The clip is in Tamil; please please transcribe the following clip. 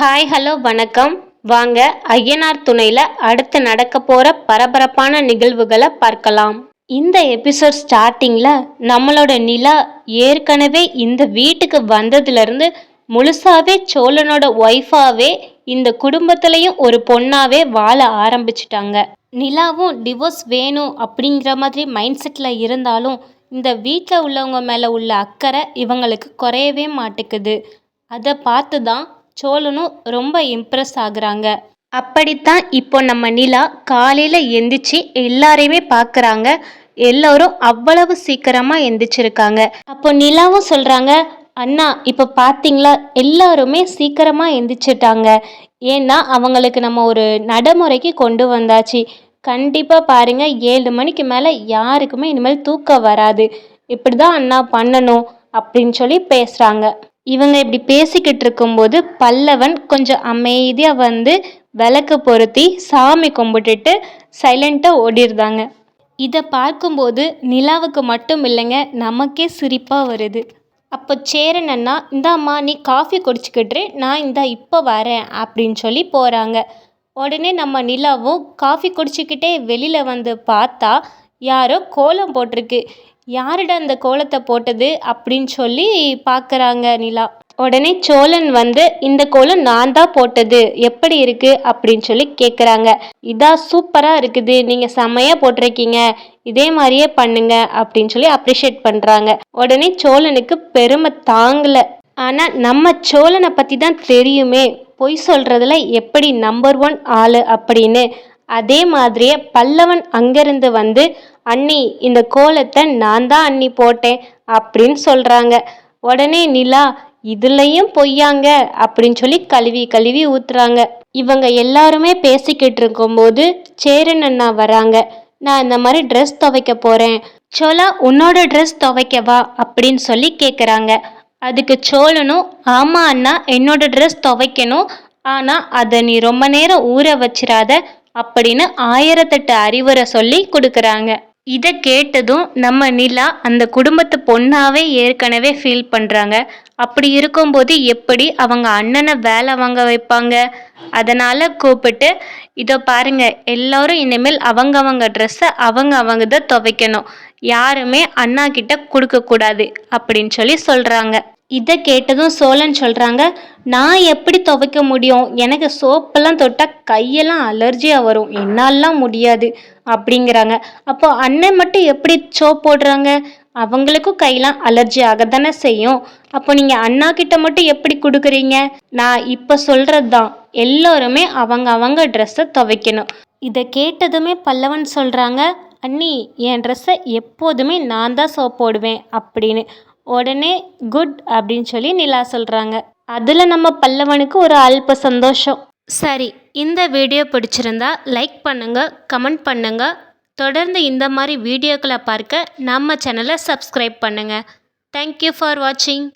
ஹாய் ஹலோ வணக்கம். வாங்க ஐயனார் துணையில் அடுத்து நடக்க போகிற பரபரப்பான நிகழ்வுகளை பார்க்கலாம். இந்த எபிசோட் ஸ்டார்டிங்கில் நம்மளோட நிலா ஏற்கனவே இந்த வீட்டுக்கு வந்ததுலேருந்து முழுசாகவே சோழனோட ஒய்ஃபாகவே இந்த குடும்பத்துலேயும் ஒரு பொண்ணாகவே வாழ ஆரம்பிச்சிட்டாங்க. நிலாவும் டிவோர்ஸ் வேணும் அப்படிங்கிற மாதிரி மைண்ட் செட்டில் இருந்தாலும் இந்த வீட்டில் உள்ளவங்க மேலே உள்ள அக்கறை இவங்களுக்கு குறையவே மாட்டேங்குது. அதை பார்த்து தான் சோழனும் ரொம்ப இம்ப்ரெஸ் ஆகுறாங்க. அப்படித்தான் இப்போ நம்ம நிலா காலையில் எந்திரிச்சு எல்லாரையுமே பார்க்குறாங்க எல்லோரும் அவ்வளவு சீக்கிரமாக எந்திரிச்சிருக்காங்க. அப்போ நிலாவும் சொல்கிறாங்க அண்ணா இப்போ பார்த்தீங்களா எல்லாருமே சீக்கிரமாக எந்திரிச்சிட்டாங்க. ஏன்னா அவங்களுக்கு நம்ம ஒரு நடைமுறைக்கு கொண்டு வந்தாச்சு. கண்டிப்பாக பாருங்க ஏழு மணிக்கு மேலே யாருக்குமே இனிமேல் தூக்கம் வராது. இப்படி தான் அண்ணா பண்ணணும் அப்படின்னு சொல்லி பேசுகிறாங்க இவங்க இப்படி பேசிக்கிட்டு இருக்கும்போது பல்லவன் கொஞ்சம் அமைதியாக வந்து விளக்கு பொருத்தி சாமி கும்பிட்டுட்டு சைலண்ட்டாக ஓடிடுதாங்க இதை பார்க்கும்போது நிலாவுக்கு மட்டும் இல்லைங்க நமக்கே சிரிப்பாக வருது. அப்போ சேரன் அண்ணா இந்தாம்மா நீ காஃபி குடிச்சிக்கிட்டு நான் இந்தா இப்போ வரேன் அப்படின்னு சொல்லி போகிறாங்க உடனே நம்ம நிலாவும் காஃபி குடிச்சிக்கிட்டே வெளியில் வந்து பார்த்தா யாரோ கோலம் போட்டிருக்கு. யாருடா அந்த கோலத்தை போட்டது அப்படின்னு சொல்லி பார்க்குறாங்க நிலா. உடனே சோழன் வந்து இந்த கோலம் நான் தான் போட்டது. எப்படி இருக்கு? அப்படின்னு சொல்லி கேட்குறாங்க இதா சூப்பராக இருக்குது. நீங்கள் செம்மையாக போட்டிருக்கீங்க. இதே மாதிரியே பண்ணுங்க. அப்படின்னு சொல்லி அப்ரிஷியேட் பண்ணுறாங்க உடனே சோழனுக்கு பெருமை தாங்கலை. ஆனால் நம்ம சோழனை பற்றி தான் தெரியுமே. பொய் சொல்கிறதுல எப்படி நம்பர் ஒன் ஆள் அப்படின்னு. அதே மாதிரியே பல்லவன் அங்கேருந்து வந்து அண்ணி இந்த கோலத்தை நான் தான் அண்ணி போட்டேன் அப்படின்னு சொல்கிறாங்க உடனே நிலா இதுலையும் பொய்யாங்க அப்படின்னு சொல்லி கழுவி கழுவி ஊத்துறாங்க. இவங்க எல்லாருமே பேசிக்கிட்டு இருக்கும்போது சேரன் அண்ணா வராங்க. நான் இந்த மாதிரி ட்ரெஸ் துவைக்க போகிறேன் சோலா உன்னோட ட்ரெஸ் துவைக்கவா? அப்படின்னு சொல்லி கேட்குறாங்க அதுக்கு சோழனும் ஆமாம் அண்ணா என்னோட ட்ரெஸ் துவைக்கணும். ஆனால் அதை நீ ரொம்ப நேரம் ஊற வச்சிடாத அப்படின்னு ஆயிரத்தெட்டு அறிவுரை சொல்லி கொடுக்குறாங்க. இதை கேட்டதும் நம்ம நிலா அந்த குடும்பத்து பொண்ணாவே ஏற்கனவே ஃபீல் பண்ணுறாங்க அப்படி இருக்கும்போது எப்படி அவங்க அண்ணனை வேலை வாங்க வைப்பாங்க? அதனால் கூப்பிட்டு இதோ பாருங்க எல்லாரும் இனிமேல் அவங்கவங்க ட்ரெஸ்ஸை அவங்க அவங்க தான் துவைக்கணும். யாருமே அண்ணா கிட்ட கொடுக்கக்கூடாது அப்படின்னு சொல்லி சொல்கிறாங்க இதை கேட்டதும் சோழன் சொல்கிறாங்க நான் எப்படி துவைக்க முடியும்? எனக்கு சோப்பெல்லாம் தொட்டால் கையெல்லாம் அலர்ஜியாக வரும். என்னாலலாம் முடியாது. அப்படிங்கிறாங்க. அப்போ அண்ணன் மட்டும் எப்படி சோப் போடுறாங்க? அவங்களுக்கும் கையெல்லாம் அலர்ஜி ஆக தானே செய்யும். அப்போ நீங்கள் அண்ணா கிட்ட மட்டும் எப்படி கொடுக்குறீங்க? நான் இப்போ சொல்கிறது தான் எல்லோருமே அவங்க அவங்க ட்ரெஸ்ஸை துவைக்கணும். இதை கேட்டதுமே பல்லவன் சொல்கிறாங்க அண்ணி என் ட்ரெஸ்ஸை எப்போதுமே நான் தான் சோப் போடுவேன் அப்படின்னு. உடனே குட் அப்படின்னு சொல்லி நிலா சொல்கிறாங்க அதில் நம்ம பல்லவனுக்கு ஒரு அல்ப சந்தோஷம். சரி இந்த வீடியோ பிடிச்சிருந்தா லைக் பண்ணுங்கள் கமெண்ட் பண்ணுங்கள் தொடர்ந்து இந்த மாதிரி வீடியோக்களை பார்க்க நம்ம சேனலை சப்ஸ்கிரைப் பண்ணுங்கள் தேங்க்யூ ஃபார் வாட்சிங்